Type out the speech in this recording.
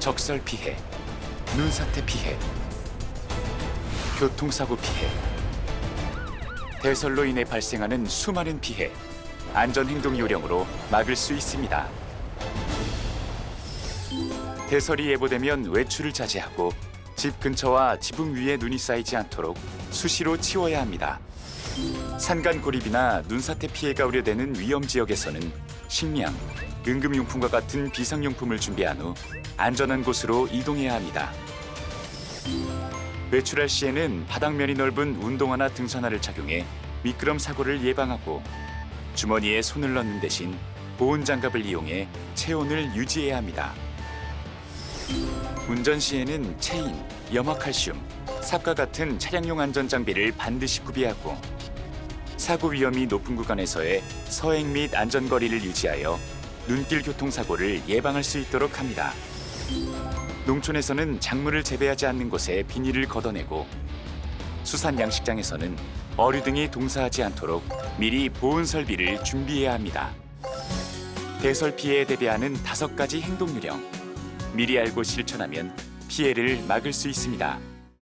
적설 피해, 눈사태 피해, 교통사고 피해, 대설로 인해 발생하는 수많은 피해, 안전행동 요령으로 막을 수 있습니다. 대설이 예보되면 외출을 자제하고 집 근처와 지붕 위에 눈이 쌓이지 않도록 수시로 치워야 합니다. 산간 고립이나 눈사태 피해가 우려되는 위험 지역에서는 식량, 응급용품과 같은 비상용품을 준비한 후 안전한 곳으로 이동해야 합니다. 외출할 시에는 바닥면이 넓은 운동화나 등산화를 착용해 미끄럼 사고를 예방하고 주머니에 손을 넣는 대신 보온 장갑을 이용해 체온을 유지해야 합니다. 운전 시에는 체인, 염화칼슘, 삽과 같은 차량용 안전 장비를 반드시 구비하고 사고 위험이 높은 구간에서의 서행 및 안전거리를 유지하여 눈길 교통사고를 예방할 수 있도록 합니다. 농촌에서는 작물을 재배하지 않는 곳에 비닐을 걷어내고 수산 양식장에서는 어류 등이 동사하지 않도록 미리 보온 설비를 준비해야 합니다. 대설 피해에 대비하는 다섯 가지 행동 요령. 미리 알고 실천하면 피해를 막을 수 있습니다.